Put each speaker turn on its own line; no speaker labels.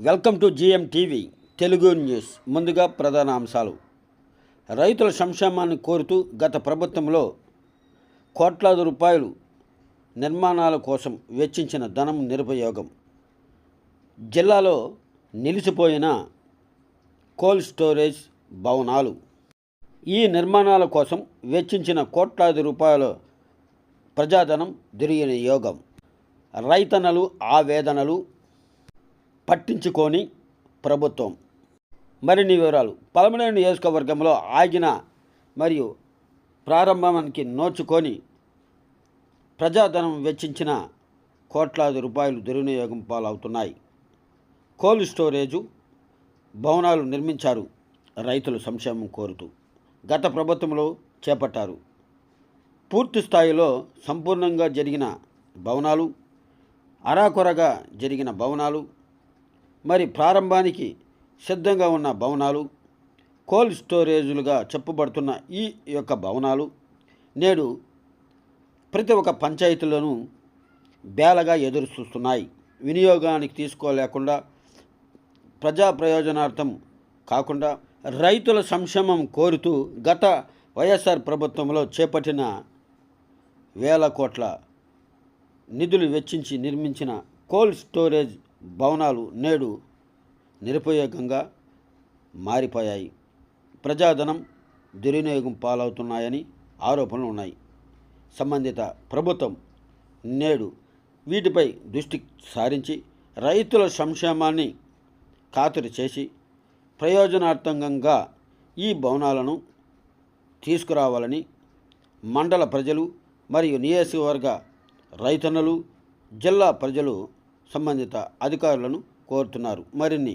Welcome to GM TV Telugu news. ముందుగా ప్రధాన అంశాలు. రైతుల సంక్షేమాన్ని కోరుతూ గత ప్రభుత్వంలో కోట్లాది రూపాయలు నిర్మాణాల కోసం వెచ్చించిన ధనం నిరుపయోగం. జిల్లాలో నిలిచిపోయిన కోల్డ్ స్టోరేజ్ భవనాలు. ఈ నిర్మాణాల కోసం వెచ్చించిన కోట్లాది రూపాయల ప్రజాధనం దుర్వినియోగం. రైతన్నలు ఆవేదనలు పట్టించుకొని ప్రభుత్వం. మరిన్ని వివరాలు. పలమనేరు నియోజకవర్గంలో ఆగిన మరియు ప్రారంభానికి నోచుకొని ప్రజాధనం వెచ్చించిన కోట్లాది రూపాయలు దుర్వినియోగం పాలవుతున్నాయి. కోల్డ్ స్టోరేజు భవనాలు నిర్మించారు రైతులు సంక్షేమం కోరుతూ గత ప్రభుత్వంలో చేపట్టారు. పూర్తి స్థాయిలో సంపూర్ణంగా జరిగిన భవనాలు అరాకొరగా జరిగిన భవనాలు మరి ప్రారంభానికి సిద్ధంగా ఉన్న భవనాలు కోల్డ్ స్టోరేజులుగా చెప్పబడుతున్న ఈ యొక్క భవనాలు నేడు ప్రతి ఒక్క పంచాయతీలోనూ బేలగా ఎదురు చూస్తున్నాయి వినియోగానికి తీసుకోలేకుండా ప్రజా ప్రయోజనార్థం కాకుండా రైతుల సంక్షేమం కోరుతూ గత వైఎస్ఆర్ ప్రభుత్వంలో చేపట్టిన వేల కోట్ల నిధులు వెచ్చించి నిర్మించిన కోల్డ్ స్టోరేజ్ భవనాలు నేడు నిరుపయోగంగా మారిపోయాయి. ప్రజాధనం దుర్వినియోగం పాలవుతున్నాయని ఆరోపణలు ఉన్నాయి. సంబంధిత ప్రభుత్వం నేడు వీటిపై దృష్టి సారించి రైతుల సంక్షేమాన్ని ఖాతరు చేసి ప్రయోజనార్థంగా ఈ భవనాలను తీసుకురావాలని మండల ప్రజలు మరియు నియోజకవర్గ రైతన్నలు జిల్లా ప్రజలు సంబంధిత అధికారులను కోరుతున్నారు. మరిన్ని